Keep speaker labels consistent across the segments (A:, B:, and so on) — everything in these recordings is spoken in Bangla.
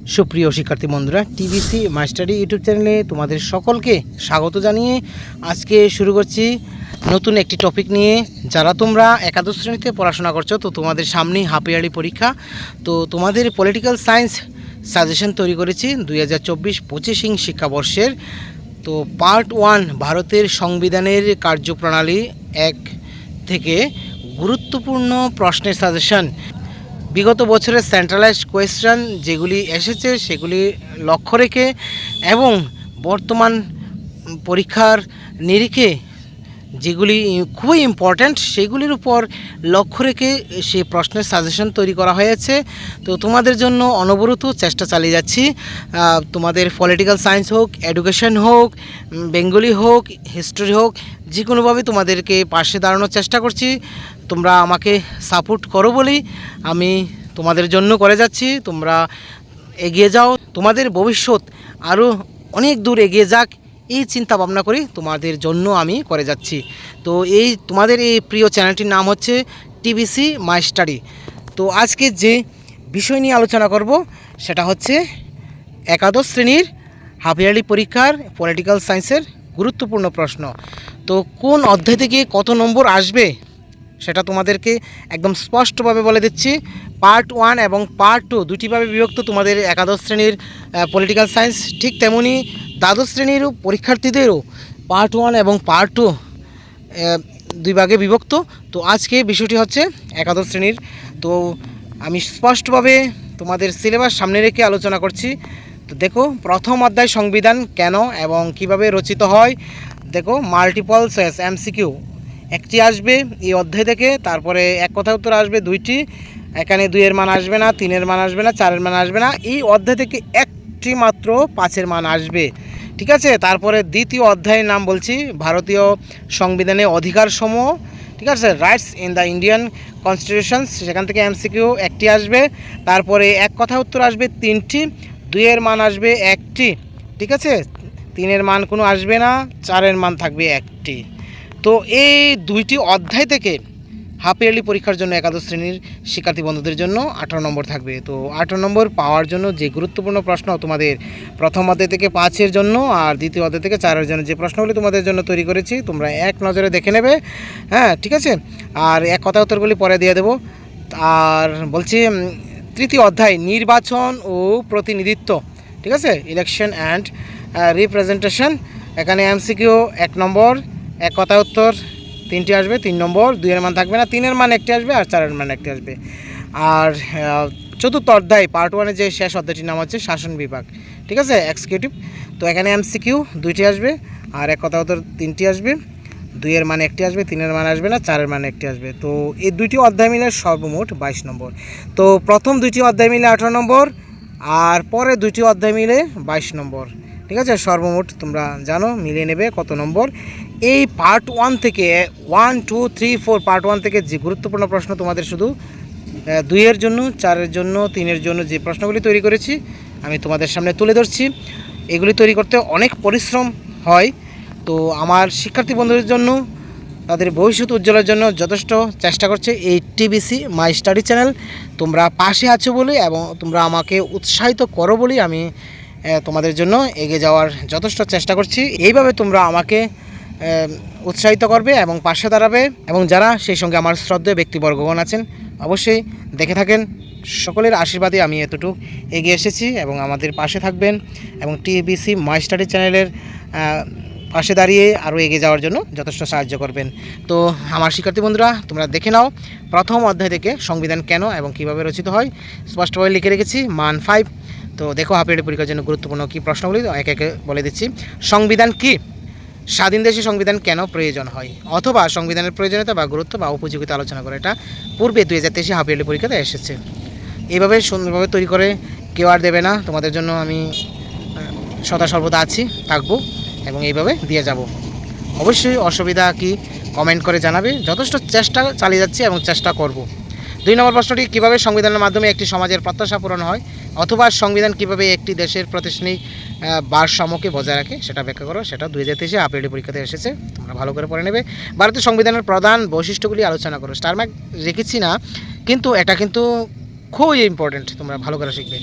A: সুপ্রিয় শিক্ষার্থী বন্ধুরা, টিভিসি মাস্টারি ইউটিউব চ্যানেলে তোমাদের সকলকে স্বাগত জানিয়ে আজকে শুরু করছি নতুন একটি টপিক নিয়ে। যারা তোমরা একাদশ শ্রেণীতে পড়াশোনা করছ, তো তোমাদের সামনেই হাফ পরীক্ষা। তো তোমাদের পলিটিক্যাল সায়েন্স সাজেশন তৈরি করেছি দুই হাজার চব্বিশ পঁচিশিং শিক্ষাবর্ষের। তো পার্ট ওয়ান ভারতের সংবিধানের কার্যপ্রণালী এক থেকে গুরুত্বপূর্ণ প্রশ্নের সাজেশন বিগত বছরের সেন্ট্রালাইজ কোয়েশ্চেন যেগুলি এসেছে সেগুলি লক্ষ্য রেখে এবং বর্তমান পরীক্ষার নিরিখে যেগুলি খুবই ইম্পর্ট্যান্ট সেগুলির উপর লক্ষ্য রেখে সে প্রশ্নের সাজেশন তৈরি করা হয়েছে। তো তোমাদের জন্য অনবরত চেষ্টা চালিয়ে যাচ্ছি। তোমাদের পলিটিক্যাল সায়েন্স হোক এডুকেশন হোক বেঙ্গলি হোক হিস্ট্রি হোক যে কোনোভাবে তোমাদেরকে পাশে দাঁড়ানোর চেষ্টা করছি। তোমরা আমাকে সাপোর্ট করো বলেই আমি তোমাদের জন্য করে যাচ্ছি। তোমরা এগিয়ে যাও। তোমাদের ভবিষ্যৎ আরও অনেক দূর এগিয়ে যাক, এই চিন্তা ভাবনা করি তোমাদের জন্য আমি করে যাচ্ছি। তো এই তোমাদের এই প্রিয় চ্যানেলটির নাম হচ্ছে টিবিসি মাই স্টাডি। তো আজকে যে বিষয় নিয়ে আলোচনা করব, সেটা হচ্ছে একাদশ শ্রেণির হাফ ইয়ারলি পরীক্ষার পলিটিক্যাল সায়েন্সের গুরুত্বপূর্ণ প্রশ্ন। তো কোন অধ্যায় থেকে কত নম্বর আসবে? সেটা তোমাদেরকে একদম স্পষ্টভাবে বলে দিচ্ছি। পার্ট ওয়ান এবং পার্ট টু দুটিভাবে বিভক্ত তোমাদের একাদশ শ্রেণির পলিটিক্যাল সায়েন্স ঠিক তেমনি দ্বাদশ শ্রেণীরও পরীক্ষার্থীদেরও পার্ট ওয়ান এবং পার্ট টু দুই ভাগে বিভক্ত। তো আজকে বিষয়টি হচ্ছে একাদশ শ্রেণির। তো আমি স্পষ্টভাবে তোমাদের সিলেবাস সামনে রেখে আলোচনা করছি। তো দেখো, প্রথম অধ্যায় সংবিধান কেন এবং কীভাবে রচিত হয়? দেখো মাল্টিপল সেস এমসিকিউ একটি আসবে এই অধ্যায় থেকে, তারপরে এক কথা উত্তর আসবে দুইটি, এখানে দুইয়ের মান আসবে না, তিনের মান আসবে না, চারের মান আসবে না, এই অধ্যায় থেকে একটি মাত্র পাঁচের মান আসবে। ঠিক আছে? তারপরে দ্বিতীয় অধ্যায়ের নাম বলছি, ভারতীয় সংবিধানে অধিকার সমূহ ঠিক আছে? Rights in the Indian constitutions সেখান থেকে এমসিকিউ একটি আসবে, তারপরে এক কথা উত্তর আসবে তিনটি, দুইয়ের মান আসবে একটি। ঠিক আছে? তিনের মান কোনো আসবে না, চারের মান থাকবে একটি। তো এই দুইটি অধ্যায় থেকে হাফ ইয়ারলি পরীক্ষার জন্য একাদশ শ্রেণির শিক্ষার্থী বন্ধুদের জন্য আঠারো নম্বর থাকবে। তো আঠারো নম্বর পাওয়ার জন্য যে গুরুত্বপূর্ণ প্রশ্ন তোমাদের প্রথম অধ্যায় থেকে পাঁচের জন্য আর দ্বিতীয় অধ্যায় থেকে চারের জন্য যে প্রশ্নগুলি তোমাদের জন্য তৈরি করেছি, তোমরা এক নজরে দেখে নেবে। হ্যাঁ ঠিক আছে? আর এক কথা উত্তরগুলি পরে দিয়ে দেবো। আর বলছি তৃতীয় অধ্যায়, নির্বাচন ও প্রতিনিধিত্ব। ঠিক আছে? ইলেকশন অ্যান্ড রিপ্রেজেন্টেশন এখানে এমসিকিউ এক নম্বর এক কথা উত্তর, তিনটি আসবে, তিন নম্বর, দুইয়ের মান থাকবে না, তিনের মান একটি আসবে আর চারের মান একটি আসবে। আর চতুর্থ অধ্যায় পার্ট ওয়ানের যে শেষ অধ্যায়টির নাম হচ্ছে শাসন বিভাগ, ঠিক আছে? এক্সিকিউটিভ তো এখানে এমসিকিউ দুইটি আসবে আর এক কথা উত্তর, তিনটি আসবে। দুইয়ের মান একটি আসবে, তিনের মান আসবে না, চারের মান একটি আসবে। তো এই দুইটি অধ্যায় মিলে সর্বমোট বাইশ নম্বর। তো প্রথম দুইটি অধ্যায় মিলে আঠারো নম্বর আর পরে দুইটি অধ্যায় মিলে বাইশ নম্বর, ঠিক আছে? সর্বমোট তোমরা জানো, মিলিয়ে নেবে কত নম্বর। এই পার্ট ওয়ান থেকে one two three four part one থেকে যে গুরুত্বপূর্ণ প্রশ্ন তোমাদের শুধু দুইয়ের জন্য, চারের জন্য, তিনের জন্য যে প্রশ্নগুলি তৈরি করেছি, আমি তোমাদের সামনে তুলে ধরছি। এগুলি তৈরি করতে অনেক পরিশ্রম হয়। তো আমার শিক্ষার্থী বন্ধুদের জন্য, তাদের ভবিষ্যৎ উজ্জ্বলের জন্য যথেষ্ট চেষ্টা করছে এই টিবিসি মাই স্টাডি চ্যানেল তোমরা পাশে আছো বলে এবং তোমরা আমাকে উৎসাহিত করো বলেই আমি তোমাদের জন্য এগিয়ে যাওয়ার যথেষ্ট চেষ্টা করছি। এইভাবে তোমরা আমাকে উৎসাহিত করবে এবং পাশে দাঁড়াবে এবং যারা সেই সঙ্গে আমার শ্রদ্ধেয় ব্যক্তিবর্গগণ আছেন, অবশ্যই দেখে থাকেন। সকলের আশীর্বাদে আমি এতটুকু এগিয়ে এসেছি এবং আমাদের পাশে থাকবেন এবং টিবিসি মাই স্টাডি চ্যানেলের পাশে দাঁড়িয়ে আরও এগিয়ে যাওয়ার জন্য যথেষ্ট সাহায্য করবেন। তো আমার শিক্ষার্থী বন্ধুরা, তোমরা দেখে নাও প্রথম অধ্যায় থেকে সংবিধান কেন এবং কীভাবে রচিত হয়। স্পষ্টভাবে লিখে রেখেছি, মান ফাইভ তো দেখো হাফিয়ারি পরীক্ষার জন্য গুরুত্বপূর্ণ কী প্রশ্নগুলি, একে একে বলে দিচ্ছি। সংবিধান কি? স্বাধীন দেশে সংবিধান কেন প্রয়োজন হয়? অথবা সংবিধানের প্রয়োজনীয়তা বা গুরুত্ব বা উপযোগিতা আলোচনা করে এটা পূর্বে দুই হাজার তেইশে হাফিয়ারলি পরীক্ষাতে এসেছে। এইভাবে সুন্দরভাবে তৈরি করে কেউ আর দেবে না। তোমাদের জন্য আমি সদা সর্বদা আছি, থাকব এবং এইভাবে দিয়ে যাব। অবশ্যই অসুবিধা কি কমেন্ট করে জানাবে। যথেষ্ট চেষ্টা চালিয়ে যাচ্ছি এবং চেষ্টা করব। দুই নম্বর প্রশ্নটি, কীভাবে সংবিধানের মাধ্যমে একটি সমাজের প্রত্যাশা পূরণ হয় অথবা সংবিধান কীভাবে একটি দেশের প্রতিষ্ঠানিক ভারসাম্যকে বজায় রাখে সেটা ব্যাখ্যা করো। সেটা দুই হাজার তেইশে আপেলি পরীক্ষাতে এসেছে, তোমরা ভালো করে পড়ে নেবে। ভারতীয় সংবিধানের প্রধান বৈশিষ্ট্যগুলি আলোচনা করো। স্টার মার্ক রেখেছি না, কিন্তু এটা কিন্তু খুবই ইম্পর্টেন্ট তোমরা ভালো করে শিখবে।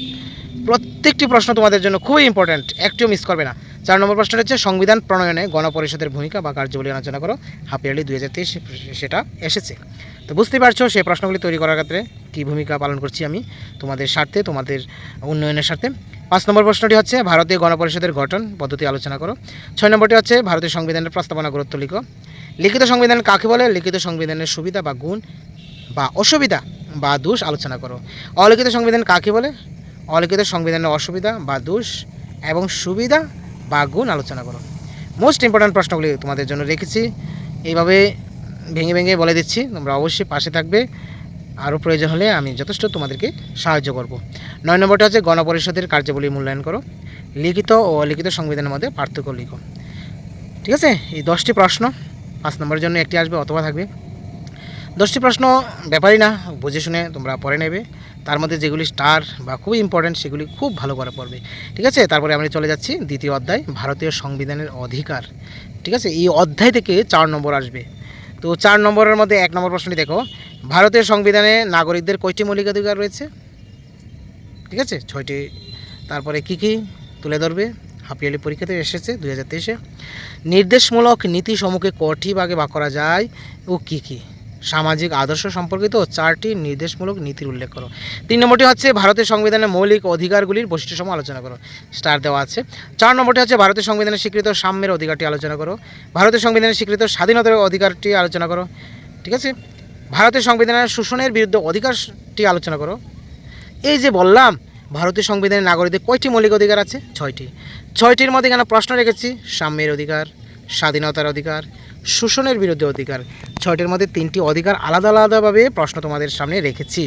A: প্রত্যেকটি প্রশ্ন তোমাদের জন্য খুবই ইম্পর্ট্যান্ট একটিও মিস করবে না। চার নম্বর প্রশ্নটা হচ্ছে, সংবিধান প্রণয়নে গণপরিষদের ভূমিকা বা কার্যবলী আলোচনা করো। হাফ ইয়ারলি দুই হাজার তেইশ সেটা এসেছে। তো বুঝতেই পারছ সেই প্রশ্নগুলি তৈরি করার ক্ষেত্রে কী ভূমিকা পালন করছি আমি, তোমাদের স্বার্থে, তোমাদের উন্নয়নের স্বার্থে। পাঁচ নম্বর প্রশ্নটি হচ্ছে, ভারতীয় গণপরিষদের গঠন পদ্ধতি আলোচনা করো। ছয় নম্বরটি হচ্ছে, ভারতীয় সংবিধানের প্রস্তাবনা গুরুত্ব লিখো। লিখিত সংবিধান কাকে বলে? লিখিত সংবিধানের সুবিধা বা গুণ বা অসুবিধা বা দোষ আলোচনা করো। অলিখিত সংবিধান কাকে বলে? অলিখিত সংবিধানের অসুবিধা বা দোষ এবং সুবিধা বা গুণ আলোচনা করো। মোস্ট ইম্পর্ট্যান্ট প্রশ্নগুলি তোমাদের জন্য রেখেছি। এইভাবে ভেঙে ভেঙে বলে দিচ্ছি, তোমরা অবশ্যই পাশে থাকবে। আরও প্রয়োজন হলে আমি যথেষ্ট তোমাদেরকে সাহায্য করব। নয় নম্বরটা হচ্ছে গণপরিষদের কার্যাবলী মূল্যায়ন করো। লিখিত ও অলিখিত সংবিধানের মধ্যে পার্থক্য লিখো। ঠিক আছে? এই দশটি প্রশ্ন পাঁচ নম্বরের জন্য একটি আসবে অথবা থাকবে। দশটি প্রশ্ন, ব্যাপারই না, বুঝে শুনে তোমরা পড়ে নেবে। তার মধ্যে যেগুলি স্টার বা খুবই ইম্পর্ট্যান্ট সেগুলি খুব ভালো করে পড়বে। ঠিক আছে? তারপরে আমরা চলে যাচ্ছি দ্বিতীয় অধ্যায়, ভারতীয় সংবিধানের অধিকার। ঠিক আছে? এই অধ্যায় থেকে চার নম্বর আসবে। তো চার নম্বরের মধ্যে এক নম্বর প্রশ্নটি দেখো। ভারতীয় সংবিধানে নাগরিকদের কয়টি মৌলিক অধিকার রয়েছে? ঠিক আছে? ছয়টি। তারপরে কি কি তুলে ধরবে? হাফ হাফিয়ালি পরীক্ষাতে এসেছে দুই হাজার তেইশে। নির্দেশমূলক নীতি সমূহকে কটি ভাগে ভাগ করা যায় ও কি কি? সামাজিক আদর্শ সম্পর্কিত চারটি নির্দেশমূলক নীতির উল্লেখ করো। তিন নম্বরটি হচ্ছে ভারতের সংবিধানের মৌলিক অধিকারগুলির বৈশিষ্ট্যসমূহ আলোচনা করো। স্টার দেওয়া আছে। চার নম্বরটি হচ্ছে ভারতের সংবিধানের স্বীকৃত সাম্যের অধিকারটি আলোচনা করো। ভারতের সংবিধানের স্বীকৃত স্বাধীনতার অধিকারটি আলোচনা করো। ঠিক আছে? ভারতের সংবিধানের শোষণের বিরুদ্ধে অধিকারটি আলোচনা করো। এই যে বললাম ভারতীয় সংবিধানের নাগরিকদের কয়টি মৌলিক অধিকার আছে? ছয়টি। ছয়টির মধ্যে এখানে প্রশ্ন রেখেছি? সাম্যের অধিকার, স্বাধীনতার অধিকার শোষণের বিরুদ্ধে অধিকার। ছয়টির মধ্যে তিনটি অধিকার আলাদা আলাদাভাবে প্রশ্ন তোমাদের সামনে রেখেছি।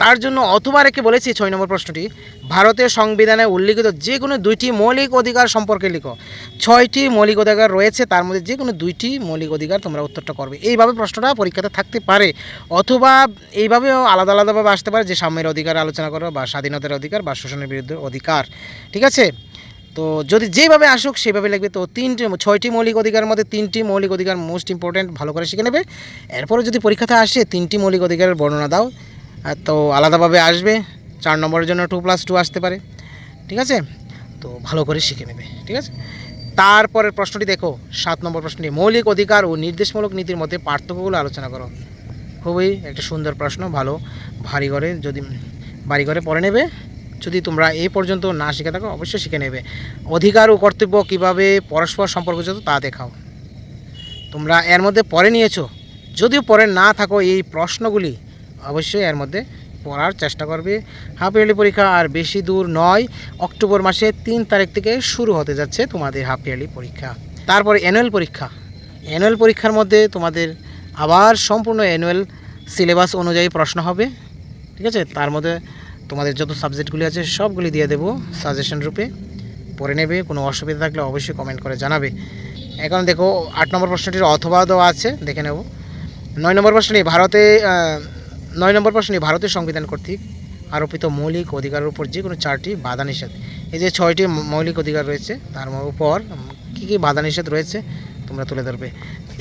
A: তার জন্য অথবা রেখে বলেছি ছয় নম্বর প্রশ্নটি। ভারতের সংবিধানে উল্লিখিত যে কোনো দুইটি মৌলিক অধিকার সম্পর্কে লিখো। ছয়টি মৌলিক অধিকার রয়েছে, তার মধ্যে যে কোনো দুইটি মৌলিক অধিকার তোমরা উত্তরটা করবে। এইভাবে প্রশ্নটা পরীক্ষাতে থাকতে পারে। অথবা এইভাবেও আলাদা আলাদাভাবে আসতে পারে যে সাম্যের অধিকার আলোচনা করো বা স্বাধীনতার অধিকার বা শোষণের বিরুদ্ধে অধিকার। ঠিক আছে? তো যদি যেভাবে আসুক, সেভাবে লিখবে তো তিনটি, ছয়টি মৌলিক অধিকার মধ্যে তিনটি মৌলিক অধিকার মোস্ট ইম্পর্ট্যান্ট ভালো করে শিখে নেবে। এরপরে যদি পরীক্ষাতে আসে, তিনটি মৌলিক অধিকারের বর্ণনা দাও। তো আলাদাভাবে আসবে, চার নম্বরের জন্য টু প্লাস টু আসতে পারে। ঠিক আছে? তো ভালো করে শিখে নেবে। ঠিক আছে? তারপরের প্রশ্নটি দেখো। সাত নম্বর প্রশ্নটি, মৌলিক অধিকার ও নির্দেশমূলক নীতির মধ্যে পার্থক্যগুলো আলোচনা করো। খুবই একটা সুন্দর প্রশ্ন, ভালো। ভারী করে, যদি বাড়ি ঘরে পড়ে নেবে যদি তোমরা এই পর্যন্ত না শিখে থাকো, অবশ্যই শিখে নেবে। অধিকার ও কর্তব্য কীভাবে পরস্পর সম্পর্কযুক্ত তা দেখাও। তোমরা এর মধ্যে পড়ে নিয়েছো। যদিও পড়ে না থাকো এই প্রশ্নগুলি, অবশ্যই এর মধ্যে পড়ার চেষ্টা করবে। হাফ ইয়ারলি পরীক্ষা আর বেশি দূর নয়, অক্টোবর মাসে তিন তারিখ থেকে শুরু হতে যাচ্ছে তোমাদের হাফ ইয়ারলি পরীক্ষা। তারপরে অ্যানুয়াল পরীক্ষা। অ্যানুয়াল পরীক্ষার মধ্যে তোমাদের আবার সম্পূর্ণ অ্যানুয়াল সিলেবাস অনুযায়ী প্রশ্ন হবে। ঠিক আছে? তার মধ্যে তোমাদের যত সাবজেক্টগুলি আছে, সবগুলি দিয়ে দেবো সাজেশন রূপে। পড়ে নেবে, কোনো অসুবিধা থাকলে অবশ্যই কমেন্ট করে জানাবে। এখন দেখো, আট নম্বর প্রশ্নটির অথবা দেওয়া আছে, দেখে নেব। নয় নম্বর প্রশ্নটি ভারতে নয় নম্বর প্রশ্নটি ভারতের সংবিধান কর্তৃক আরোপিত মৌলিক অধিকারের উপর যে কোনো চারটি বাধা নিষেধ এই যে ছয়টি মৌলিক অধিকার রয়েছে, তার উপর কী কী বাধা নিষেধ রয়েছে, তোমরা তুলে ধরবে।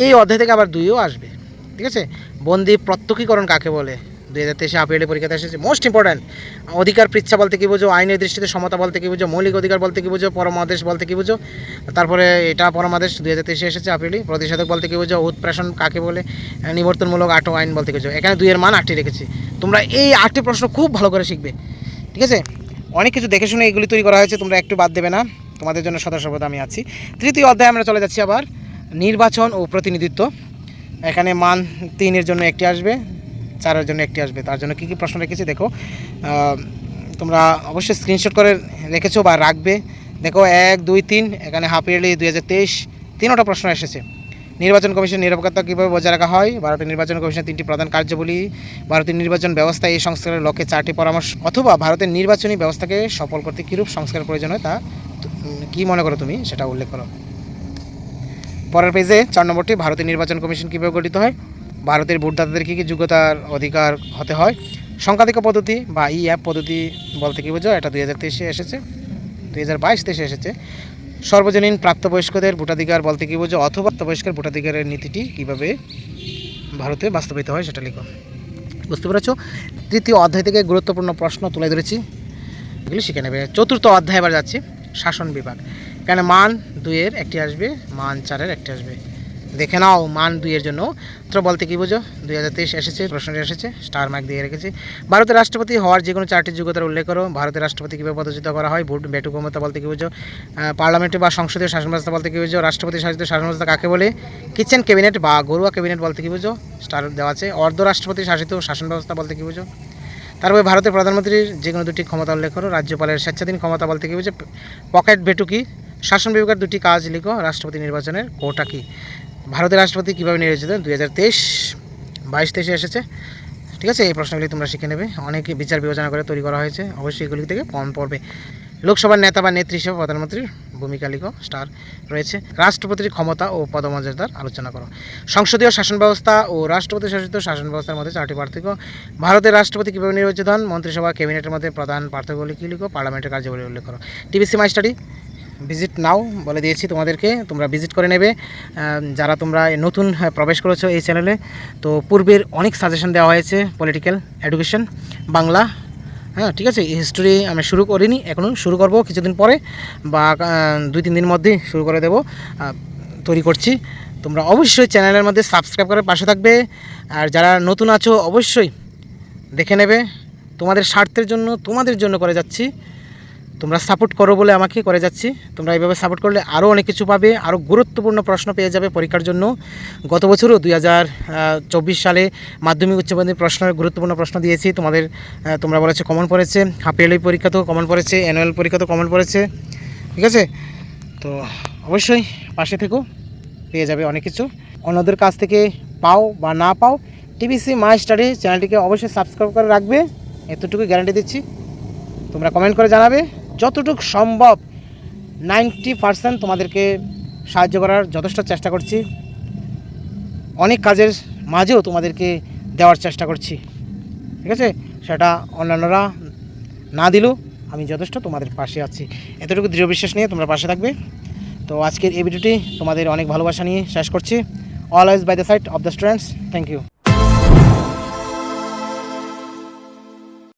A: এই অধ্যায় থেকে আবার দুইও আসবে, ঠিক আছে? বন্দি প্রত্যক্ষীকরণ কাকে বলে? দুই হাজার তেইশে আপিএলি পরীক্ষাতে এসেছে। মোস্ট ইম্পর্ট্যান্ট অধিকার পৃচ্ছা বলতে কী বুঝো, আইনের দৃষ্টিতে সমতা বলতে কী বুঝো, মৌলিক অধিকার বলতে কী বুঝো, পরমাদেশ বলতে কী বুঝো। তারপরে এটা পরমাদেশ, দুই হাজার তেইশে এসেছে আপিলি প্রতিষেধক বলতে কী বুঝো উৎপ্রেষণ কাকে বলে নিবর্তনমূলক আটো আইন বলতে কী বুঝো। এখানে দুইয়ের মান আটটি রেখেছি। তোমরা এই আটটি প্রশ্ন খুব ভালো করে শিখবে। ঠিক আছে? অনেক কিছু দেখে শুনে এগুলি তৈরি করা হয়েছে, তোমরা একটু বাদ দেবে না। তোমাদের জন্য সদা সর্বদা আমি আছি। তৃতীয় অধ্যায়ে আমরা চলে যাচ্ছি আবার। নির্বাচন ও প্রতিনিধিত্ব। এখানে মান তিনের জন্য একটি আসবে। চারের জন্য একটি আসবে। তার জন্য কী কী প্রশ্ন রেখেছি দেখো। তোমরা অবশ্যই স্ক্রিনশট করে রেখেছো বা রাখবে। দেখো, এক, দুই, তিন, এখানে হাফ ইয়ারলি দুই হাজার তেইশ, তিনোটা প্রশ্ন এসেছে। নির্বাচন কমিশন নিরপেক্ষতা কীভাবে বজায় রাখা হয়? ভারতের নির্বাচন কমিশনের তিনটি প্রধান কার্যাবলী। ভারতের নির্বাচন ব্যবস্থা এই সংস্কারের লক্ষ্যে চারটি পরামর্শ অথবা ভারতের নির্বাচনী ব্যবস্থাকে সফল করতে কীরূপ সংস্কার প্রয়োজন হয় তা কী মনে করো তুমি? সেটা উল্লেখ করো। পরের পেজে চার নম্বরটি ভারতের নির্বাচন কমিশন কীভাবে গঠিত হয়? ভারতের ভোটদাতাদের কী কী যোগ্যতার অধিকার হতে হয়? সংখ্যাধিক পদ্ধতি বা ই অ্যাপ পদ্ধতি বলতে কী বোঝো এটা দুই হাজার তেইশে এসেছে, দুই হাজার বাইশ তেইশে এসেছে। সর্বজনীন প্রাপ্তবয়স্কদের ভোটাধিকার বলতে কী বোঝো অথবা প্রাপ্তবয়স্কের ভোটাধিকারের নীতিটি কীভাবে ভারতে বাস্তবায়িত হয় সেটা লিখো। বুঝতে পেরেছ? তৃতীয় অধ্যায় থেকে গুরুত্বপূর্ণ প্রশ্ন তুলে ধরেছি। এগুলি শিখে নেবে। চতুর্থ অধ্যায় এবার যাচ্ছি। শাসন বিভাগ। এখানে মান দুইয়ের একটি আসবে, মান চারের একটি আসবে? দেখে নাও মান দুইয়ের জন্য। উত্তর বলতে কী বুঝো? দুই হাজার তেইশ এসেছে, প্রশ্নটি এসেছে স্টার মার্ক দিয়ে রেখেছি। ভারতের রাষ্ট্রপতি হওয়ার যে কোনো চারটি যোগ্যতার উল্লেখ করো। ভারতের রাষ্ট্রপতি কীভাবে পদচিত করা হয়? ভোট বেটু ক্ষমতা বলতে কী বুঝো? পার্লামেন্টে বা সংসদীয় শাসন ব্যবস্থা বলতে কী বুঝো? রাষ্ট্রপতি শাসিত শাসন ব্যবস্থা কাকে বলে? কিচেন ক্যাবিনেট বা ঘরোয়া ক্যাবিনেট বলতে কী বুঝো? স্টার দেওয়া আছে। অর্ধ রাষ্ট্রপতি শাসিত শাসন ব্যবস্থা বলতে কী বুঝো? তারপরে ভারতের প্রধানমন্ত্রীর যে কোনো দুটি ক্ষমতা উল্লেখ করো। রাজ্যপালের স্বেচ্ছাধীন ক্ষমতা বলতে কী বুঝো? পকেট ভেটু কি শাসন বিভাগের দুটি কাজ লিখো। রাষ্ট্রপতি নির্বাচনের কোটা কি? ভারতের রাষ্ট্রপতি কীভাবে নির্বাচিত দুই হাজার তেইশ, বাইশ তেইশে এসেছে। ঠিক আছে, এই প্রশ্নগুলি তোমরা শিখে নেবে। অনেক বিচার বিবেচনা করে তৈরি করা হয়েছে। অবশ্যই এগুলি থেকে কম পড়বে। লোকসভার নেতা বা নেত্রী হিসেবে প্রধানমন্ত্রীর ভূমিকা লিখো, স্টার রয়েছে। রাষ্ট্রপতির ক্ষমতা ও পদমর্যাদার আলোচনা করো। সংসদীয় শাসন ব্যবস্থা ও রাষ্ট্রপতি শাসিত শাসন ব্যবস্থার মধ্যে চারটি পার্থক্য। ভারতের রাষ্ট্রপতি কীভাবে নির্বাচিত হন? মন্ত্রিসভা, ক্যাবিনেটের মধ্যে প্রধান পার্থক্যগুলি কী লিখো? পার্লামেন্টের কার্যাবলী উল্লেখ করো। TBC my study visit now বলে দিয়েছি তোমাদেরকে, তোমরা ভিজিট করে নেবে। যারা তোমরা নতুন প্রবেশ করেছ এই চ্যানেলে তো পূর্বের অনেক সাজেশন দেওয়া হয়েছে পলিটিক্যাল এডুকেশন বাংলা হ্যাঁ ঠিক আছে? হিস্টোরি আমি শুরু করিনি, এখনও শুরু করব কিছুদিন পরে বা দুই তিন দিন মধ্যেই শুরু করে দেব। তৈরি করছি। তোমরা অবশ্যই চ্যানেলের মধ্যে সাবস্ক্রাইব করে পাশে থাকবে। আর যারা নতুন আছো, অবশ্যই দেখে নেবে। তোমাদের স্বার্থের জন্য, তোমাদের জন্য করে যাচ্ছি। তোমরা সাপোর্ট করো বলে আমাকে করে যাচ্ছি। তোমরা এইভাবে সাপোর্ট করলে আরও অনেক কিছু পাবে আরও গুরুত্বপূর্ণ প্রশ্ন পেয়ে যাবে পরীক্ষার জন্য। গত বছরও দুই হাজার চব্বিশ সালে মাধ্যমিক উচ্চ মাধ্যমিক প্রশ্নের গুরুত্বপূর্ণ প্রশ্ন দিয়েছি। তোমাদের তোমরা বলেছ কমন পড়েছে হাফ ইয়ারলি পরীক্ষা তো কমন পড়েছে অ্যানুয়াল পরীক্ষা তো কমন পড়েছে। ঠিক আছে? তো অবশ্যই পাশে থেকো, পেয়ে যাবে অনেক কিছু। অন্যদের কাছ থেকে পাও বা না পাও টিভিসি মাই স্টাডি চ্যানেলটিকে অবশ্যই সাবস্ক্রাইব করে রাখবে। এতটুকু গ্যারান্টি দিচ্ছি। তোমরা কমেন্ট করে জানাবে। যতটুকু সম্ভব নাইনটি পার্সেন্ট তোমাদেরকে সাহায্য করার যথেষ্ট চেষ্টা করছি। অনেক কাজের মাঝেও তোমাদেরকে দেওয়ার চেষ্টা করছি। ঠিক আছে? সেটা অন্যান্যরা না দিলেও আমি যথেষ্ট তোমাদের পাশে আছি। এতটুকু দৃঢ় বিশ্বাস নিয়ে তোমরা পাশে থাকবে। তো আজকের এই ভিডিওটি তোমাদের অনেক ভালোবাসা নিয়ে শেষ করছি। Always by the side of the students thank you